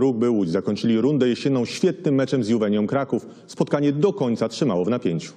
Rugby Łódź zakończyli rundę jesienną świetnym meczem z Juwenią Kraków. Spotkanie do końca trzymało w napięciu.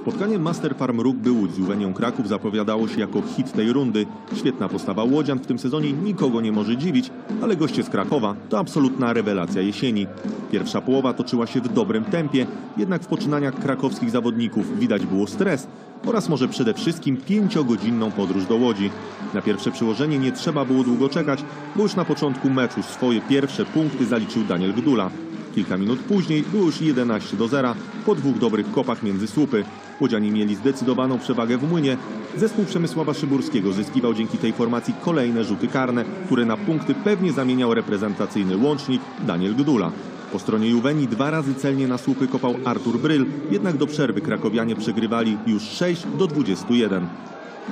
Spotkanie Master Farm Rugby Łódź z Juwenią Kraków zapowiadało się jako hit tej rundy. Świetna postawa Łodzian w tym sezonie nikogo nie może dziwić, ale goście z Krakowa to absolutna rewelacja jesieni. Pierwsza połowa toczyła się w dobrym tempie, jednak w poczynaniach krakowskich zawodników widać było stres oraz może przede wszystkim pięciogodzinną podróż do Łodzi. Na pierwsze przyłożenie nie trzeba było długo czekać, bo już na początku meczu swoje pierwsze punkty zaliczył Daniel Gdula. Kilka minut później było już 11 do 0 po dwóch dobrych kopach między słupy. Łodzianie mieli zdecydowaną przewagę w młynie. Zespół Przemysława Szyburskiego zyskiwał dzięki tej formacji kolejne rzuty karne, które na punkty pewnie zamieniał reprezentacyjny łącznik Daniel Gdula. Po stronie Juweni dwa razy celnie na słupy kopał Artur Bryl, jednak do przerwy krakowianie przegrywali już 6 do 21.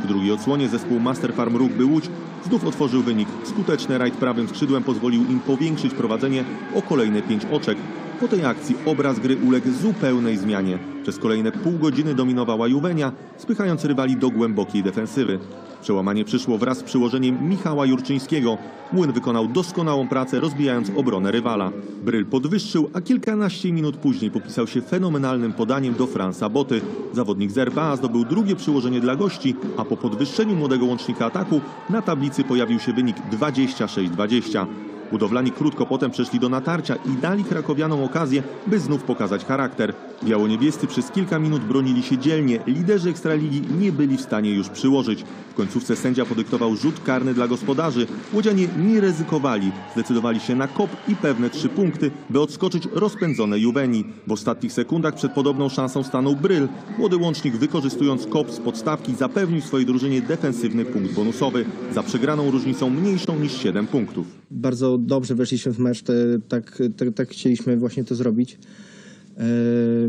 W drugiej odsłonie zespół Master Farm Rugby Łódź znów otworzył wynik. Skuteczny rajd prawym skrzydłem pozwolił im powiększyć prowadzenie o kolejne pięć oczek. Po tej akcji obraz gry uległ zupełnej zmianie. Przez kolejne pół godziny dominowała Juwenia, spychając rywali do głębokiej defensywy. Przełamanie przyszło wraz z przyłożeniem Michała Jurczyńskiego. Młyn wykonał doskonałą pracę, rozbijając obronę rywala. Bryl podwyższył, a kilkanaście minut później popisał się fenomenalnym podaniem do Fransa Boty. Zawodnik z RPA zdobył drugie przyłożenie dla gości, a po podwyższeniu młodego łącznika ataku na tablicy pojawił się wynik 26-20. Budowlani krótko potem przeszli do natarcia i dali krakowianom okazję, by znów pokazać charakter. Białoniebiescy przez kilka minut bronili się dzielnie, liderzy Ekstraligi nie byli w stanie już przyłożyć. W końcówce sędzia podyktował rzut karny dla gospodarzy. Łodzianie nie ryzykowali, zdecydowali się na kop i pewne trzy punkty, by odskoczyć rozpędzone Juweni. W ostatnich sekundach przed podobną szansą stanął Bryl. Młody łącznik wykorzystując kop z podstawki zapewnił swojej drużynie defensywny punkt bonusowy za przegraną różnicą mniejszą niż 7 punktów. bardzo dobrze weszliśmy w mecz, te, tak, tak, tak chcieliśmy właśnie to zrobić. E,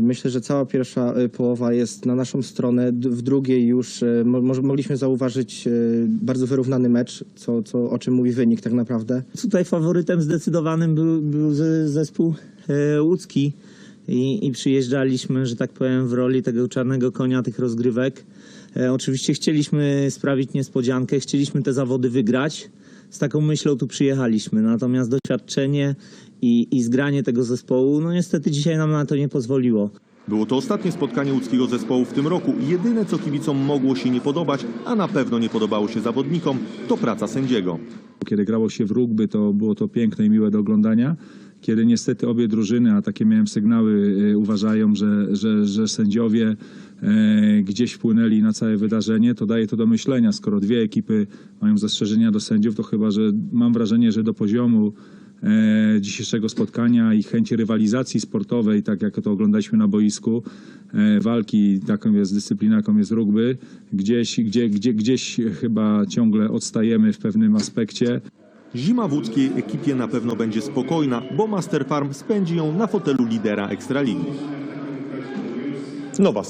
Myślę, że cała pierwsza e, połowa jest na naszą stronę. W drugiej już e, mogliśmy zauważyć bardzo wyrównany mecz, co, co, o czym mówi wynik tak naprawdę. Tutaj faworytem zdecydowanym był, był ze- zespół łódzki I, i przyjeżdżaliśmy, że tak powiem, w roli tego czarnego konia tych rozgrywek. Oczywiście chcieliśmy sprawić niespodziankę, chcieliśmy te zawody wygrać. Z taką myślą tu przyjechaliśmy, natomiast doświadczenie i, i zgranie tego zespołu, no niestety dzisiaj nam na to nie pozwoliło. Było to ostatnie spotkanie łódzkiego zespołu w tym roku. Jedyne, co kibicom mogło się nie podobać, a na pewno nie podobało się zawodnikom, to praca sędziego. Kiedy grało się w rugby, to było to piękne i miłe do oglądania. Kiedy niestety obie drużyny, a takie miałem sygnały, e, uważają, że, że, że sędziowie e, gdzieś wpłynęli na całe wydarzenie, to daje to do myślenia. Skoro dwie ekipy mają zastrzeżenia do sędziów, to chyba, że mam wrażenie, że do poziomu e, dzisiejszego spotkania i chęci rywalizacji sportowej, tak jak to oglądaliśmy na boisku, walki, taką jest dyscyplina, jaką jest rugby, gdzieś, gdzie, gdzie, gdzieś chyba ciągle odstajemy w pewnym aspekcie. Zima w łódzkiej ekipie na pewno będzie spokojna, bo Master Farm spędzi ją na fotelu lidera Ekstraligi. Nowa